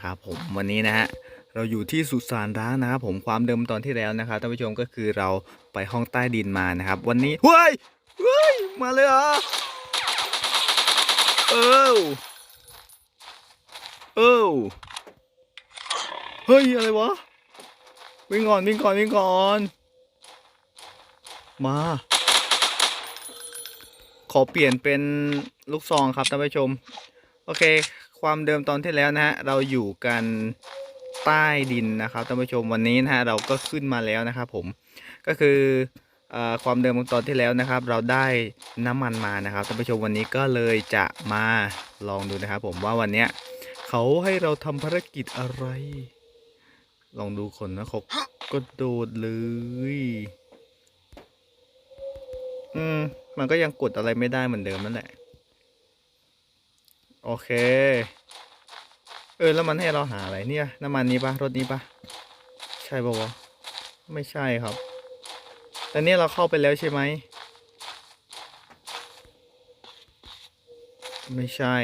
นะครับผมวันนี้นะฮะเราอยู่ที่สุสานร้างนะครับผมความเดิมตอนที่แล้วนะครับท่านผู้ชมก็คือเราไปห้องใต้ดินมานะครับ วันนี้เฮ้ยเฮ้ยมาเลยเหรอเออเออเฮ้ยอะไรวะวิ่งก่อนวิ่งก่อนวิ่งก่อน มา ขอเปลี่ยนเป็นลูกซองครับท่านผู้ชม โอเค ความเดิมตอนที่แล้วนะฮะเราอยู่กันใต้ดินนะครับท่านผู้ชมวันนี้นะฮะเราก็ขึ้นมาแล้วนะครับผมก็คือเออความเดิมตอนที่แล้วนะครับ เราได้น้ำมันมานะครับท่านผู้ชมวันนี้ก็เลยจะมาลองดูนะครับผมว่าวันเนี้ยเขาให้เราทำภารกิจอะไร ลองดูคนนะเขาก็โดดเลยอืมมันก็ยังกดอะไรไม่ได้เหมือนเดิมนั่นแหละ โอเค เออ แล้วมันให้เราหาอะไรเนี่ย น้ำมันนี้ปะรถนี้ปะใช่ปะวะไม่ใช่ครับ แต่เนี่ยเราเข้าไปแล้วใช่ไหม ไม่ใช่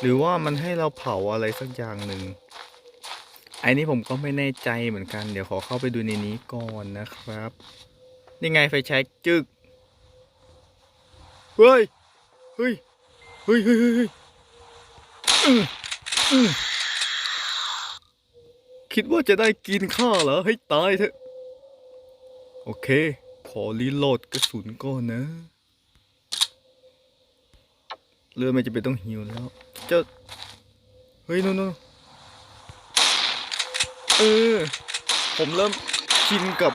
หรือว่ามันให้เราเผาอะไรสักอย่างหนึ่งไอ้นี่ผมก็ไม่แน่ใจเหมือนกัน เดี๋ยวขอเข้าไปดูในนี้ก่อนนะครับนี่ไงไฟแช็กจึก เฮ้ย เฮ้ย ฮ้ยเฮ้ยเฮ้ยเฮ้ยคิดว่าจะได้กินข้าเหรอ ให้ตายเถอะ โอเค ขอรีโหลดกระสุนก่อนนะ เรือไม่จะเป็นต้องหิวแล้ว เจ้า เฮ้ยนู่นนู่นเออ ผมเริ่มชินกับ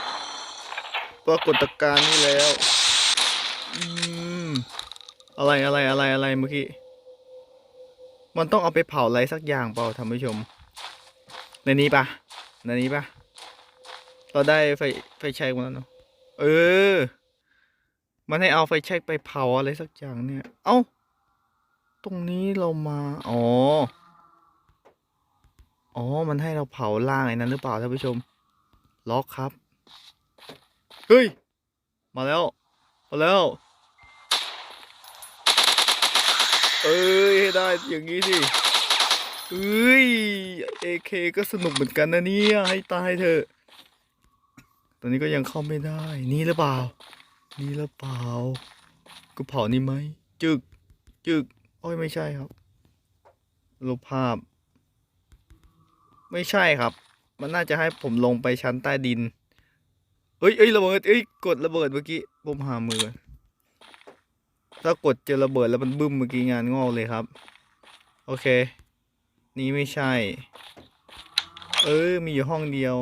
ปรากฏการณ์นี้แล้ว อืม อะไรอะไรอะไรอะไรเมื่อกี้ มันต้องเอาไปเผาอะไรสักอย่างเปล่าท่านผู้ชม ในนี้ปะในนี้ปะเราได้ไฟไฟแช็กมาแล้วเนาะ เออ มันให้เอาไฟแช็กไปเผาอะไรสักอย่างเนี่ย เอ้า ตรงนี้เรามา อ๋อ อ๋อ มันให้เราเผาล่างไอ้นั้นหรือเปล่าท่านผู้ชม ล็อกครับ เฮ้ย มาแล้ว มาแล้ว เอ้ยให้ได้อย่างนี้สิเอ้ยเอเคก็สนุกเหมือนกันนะเนี่ยให้ตายเถอะตอนนี้ก็ยังเข้าไม่ได้ นี่หรือเปล่า นี่หรือเปล่าก็เผานี่ไหมจึกจึกโอ้ยไม่ใช่ครับรูปภาพ ไม่ใช่ครับ มันน่าจะให้ผมลงไปชั้นใต้ดินเอ้ยเอ้ยระเบิดเอ้ยกดระเบิดเมื่อกี้ผมหามือ ถ้ากดเจอระเบิดแล้วมันบึ้มเมื่อกี้งานงอกเลยครับ โอเค นี่ไม่ใช่ เออ มีอยู่ห้องเดียว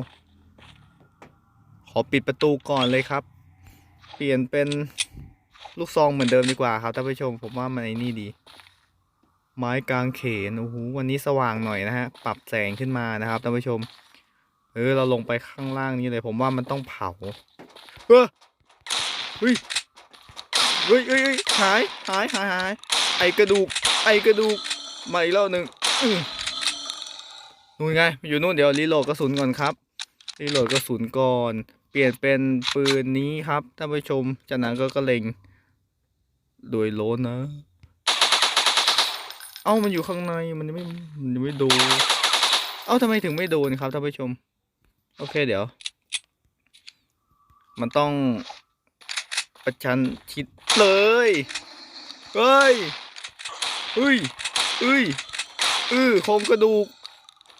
ขอปิดประตูก่อนเลยครับ เปลี่ยนเป็นลูกซองเหมือนเดิมดีกว่าครับท่านผู้ชมผมว่ามันไอ้นี่ดี ไม้กลางเขนโอ้โหวันนี้สว่างหน่อยนะฮะ ปรับแสงขึ้นมานะครับท่านผู้ชม เออเราลงไปข้างล่างนี้เลย ผมว่ามันต้องเผาเออเฮ้ย เฮ้ยเฮ้ยเฮ้ยหายหายหายหายไอกระดูก ไอกระดูกมาอีกแล้วหนึ่งนู่นไง อยู่นู่นเดี๋ยวรีโหลดกระสุนก่อนครับ รีโหลดกระสุนก่อน เปลี่ยนเป็นปืนนี้ครับท่านผู้ชมจากนั้นก็กระเลงโดยโลนนะ เอ้ามันอยู่ข้างในมันยังไม่มันยังไม่โดน เอ้าทำไมถึงไม่โดนครับท่านผู้ชม โอเคเดี๋ยว มันต้อง ประชันชิดเลย เฮ้ยเฮ้ยเฮ้ยเออโครงกระดูก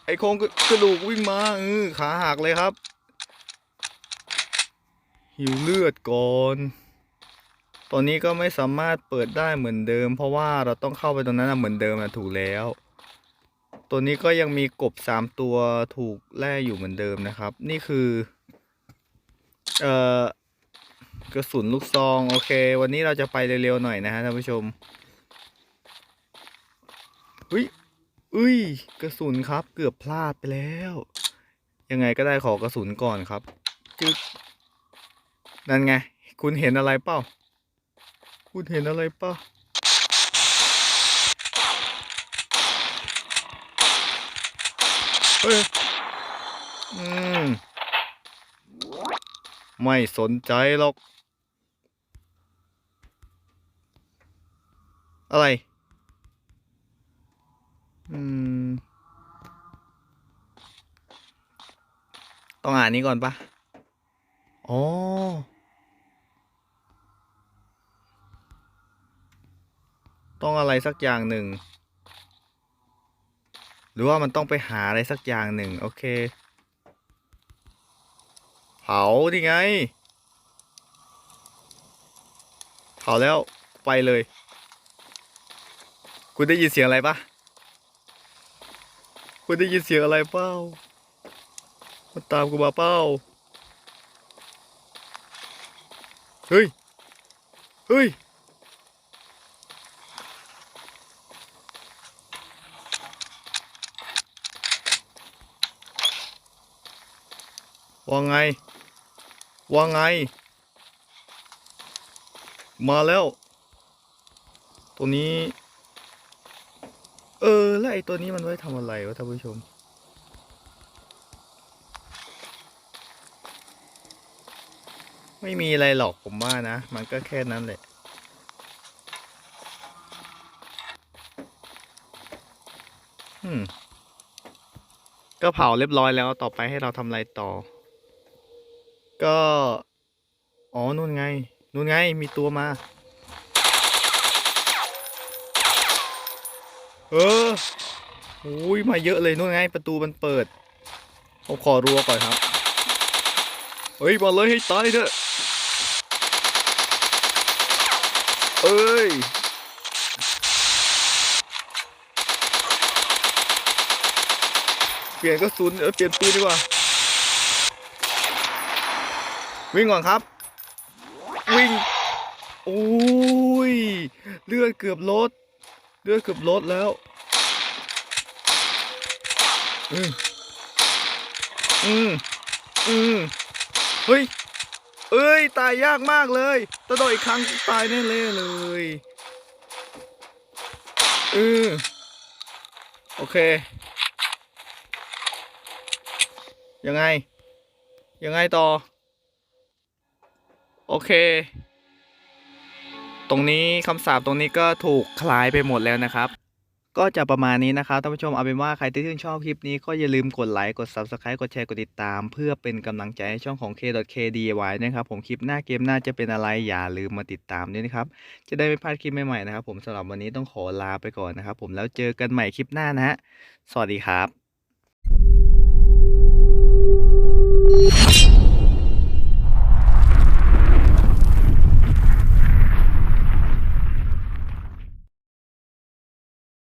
ไอโครงกระดูกวิ่งมาเออขาหักเลยครับ หิวเลือดก่อนตอนนี้ก็ไม่สามารถเปิดได้เหมือนเดิม เพราะว่าเราต้องเข้าไปตรงนั้นเหมือนเดิมนะถูกแล้ว ตัวนี้ก็ยังมีกบสามตัวถูกแล่อยู่เหมือนเดิมนะครับ นี่คือ เอ่อ กระสุนลูกซอง โอเค วันนี้เราจะไปเร็วๆหน่อยนะฮะท่านผู้ชมอุ้ยอุ้ย กระสุนครับ เกือบพลาดไปแล้ว ยังไงก็ได้ขอกระสุนก่อนครับจึ๊กนั่นไง คุณเห็นอะไรเปล่า คุณเห็นอะไรเปล่าเฮ้ยอืม ไม่สนใจหรอก อะไร อืม ต้องอ่านนี้ก่อนปะอ๋อ ต้องอะไรสักอย่างหนึ่ง หรือว่ามันต้องไปหาอะไรสักอย่างหนึ่ง โอเค เผาดีไง เผาแล้วไปเลย คุณได้ยินเสียงอะไรปะคุณได้ยินเสียงอะไรเปล่ามันตามกูมาเปล่าเฮ้ย เฮ้ย ว่าไง ว่าไง มาแล้ว ตัวนี้ เออ แล้วไอ้ตัวนี้มันไว้ทำอะไรวะท่านผู้ชม ไม่มีอะไรหรอกผมว่านะ มันก็แค่นั้นแหละอืมก็เผาเรียบร้อยแล้วต่อไปให้เราทำอะไรต่อ ก็ อ๋อนู่นไงนู่นไงมีตัวมา เออโอ้ยมาเยอะเลยนู่นไง ประตูมันเปิดผมขอรัวก่อนครับ เฮ้ยมาเลยให้ตายเถอะเอ้ยเปลี่ยนกระสุนเออเปลี่ยนปืนดีกว่า วิ่งก่อนครับ วิ่งโอ้ยเลือดเกือบลด เลือดเกือบลดแล้วอืมอืมอืมเฮ้ยเอ้ย ตายยากมากเลยถ้าโดนอีกครั้งตายแน่เลยเลยเออโอเค ยังไง ยังไงต่อ โอเค ตรงนี้คำสาปตรงนี้ก็ถูกคลายไปหมดแล้วนะครับ ก็จะประมาณนี้นะครับท่านผู้ชมเอาเป็นว่าใครที่ชื่นชอบคลิปนี้ก็อย่าลืมกดไลค์กด Subscribe กดแชร์กดติดตาม เพื่อเป็นกำลังใจให้ช่องของ K.KDY นะครับผมคลิปหน้าเกมหน้าจะเป็นอะไรอย่าลืมมาติดตามด้วยนะครับ จะได้ไม่พลาดคลิปใหม่ๆนะครับผมสำหรับวันนี้ต้องขอลาไปก่อนนะครับผมแล้วเจอกันใหม่คลิปหน้านะฮะสวัสดีครับ